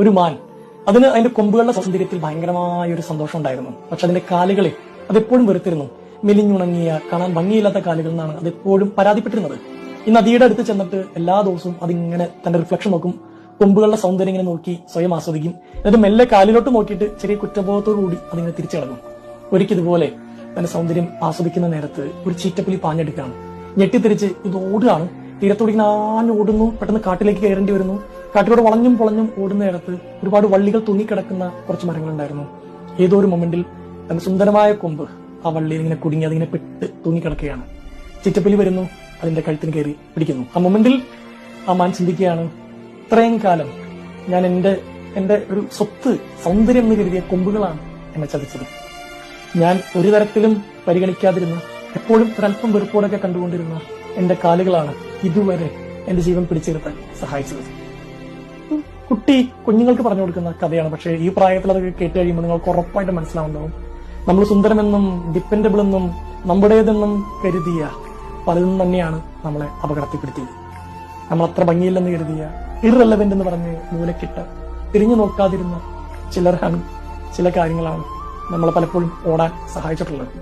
ഒരു മാൻ. അതിന് അതിന്റെ കൊമ്പുകളുടെ സൗന്ദര്യത്തിൽ ഭയങ്കരമായ ഒരു സന്തോഷം ഉണ്ടായിരുന്നു. പക്ഷെ അതിന്റെ കാലുകളെ അതെപ്പോഴും വെറുത്തിരുന്നു. മെലിഞ്ഞുണങ്ങിയ കാണാൻ ഭംഗിയില്ലാത്ത കാലുകൾ എന്നാണ് അതെപ്പോഴും പരാതിപ്പെട്ടിരുന്നത്. ഈ നദിയുടെ അടുത്ത് ചെന്നിട്ട് എല്ലാ ദിവസവും അതിങ്ങനെ തന്റെ റിഫ്ലക്ഷൻ നോക്കും. കൊമ്പുകളുടെ സൗന്ദര്യം ഇങ്ങനെ നോക്കി സ്വയം ആസ്വദിക്കും. എന്നിട്ട് മെല്ലെ കാലിലോട്ട് നോക്കിയിട്ട് ചെറിയ കുറ്റബോധത്തോടു കൂടി അതിങ്ങനെ തിരിച്ചു കിടക്കും. ഒരിക്കൽ ഇതുപോലെ തന്റെ സൗന്ദര്യം ആസ്വദിക്കുന്ന നേരത്ത് ഒരു ചീറ്റപ്പുലി പാഞ്ഞെടുക്കുകയാണ്. ഞെട്ടിത്തിരിച്ച് ഇത് ഓടുകയാണ്. തീരത്തോടിങ്ങനെ ആഞ്ഞ് ഓടുന്നു പെട്ടെന്ന് കാട്ടിലേക്ക് കയറേണ്ടി വരുന്നു. കാട്ടിലൂടെ വളഞ്ഞും പൊളഞ്ഞും ഓടുന്ന ഇടത്ത് ഒരുപാട് വള്ളികൾ തൂങ്ങിക്കിടക്കുന്ന കുറച്ച് മരങ്ങളുണ്ടായിരുന്നു. ഏതോ ഒരു മൊമെന്റിൽ തന്റെ സുന്ദരമായ കൊമ്പ് ആ വള്ളിയിൽ ഇങ്ങനെ കുടുങ്ങി അതിങ്ങനെ പെട്ട് തൂങ്ങിക്കിടക്കുകയാണ്. ചിറ്റപ്പലി വരുന്നു അതിന്റെ കഴുത്തിന് കയറി പിടിക്കുന്നു. ആ മൊമെന്റിൽ ആ മാൻ ചിന്തിക്കുകയാണ് ഇത്രയും കാലം ഞാൻ എന്റെ എന്റെ ഒരു സ്വത്ത് സൗന്ദര്യം എന്ന് കരുതിയ കൊമ്പുകളാണ് എന്നെ ചതിച്ചത്. ഞാൻ ഒരു തരത്തിലും പരിഗണിക്കാതിരുന്ന എപ്പോഴും ഒരല്പം വെറുപ്പോടൊക്കെ കണ്ടുകൊണ്ടിരുന്ന എന്റെ കാലുകളാണ് ഇതുവരെ എന്റെ ജീവൻ പിടിച്ചെടുത്താൻ സഹായിച്ചത്. കുട്ടി കുഞ്ഞുങ്ങൾക്ക് പറഞ്ഞു കൊടുക്കുന്ന കഥയാണ്. പക്ഷേ ഈ പ്രായത്തിൽ അത് കേട്ട് കഴിയുമ്പോൾ നിങ്ങൾക്ക് ഉറപ്പായിട്ട് മനസ്സിലാവുണ്ടാവും നമ്മൾ സുന്ദരമെന്നും ഡിപ്പെൻഡബിൾ എന്നും നമ്മുടേതെന്നും കരുതിയ പലതും തന്നെയാണ് നമ്മളെ അപകടത്തിൽപ്പെടുത്തിയത്. നമ്മൾ അത്ര ഭംഗിയില്ലെന്ന് കരുതിയ ഇറലവന്റ് എന്ന് പറഞ്ഞ് മൂലക്കിട്ട് തിരിഞ്ഞു നോക്കാതിരുന്ന ചിലരാണ് ചില കാര്യങ്ങളാണ് നമ്മളെ പലപ്പോഴും ഓടാൻ സഹായിച്ചിട്ടുള്ളത്.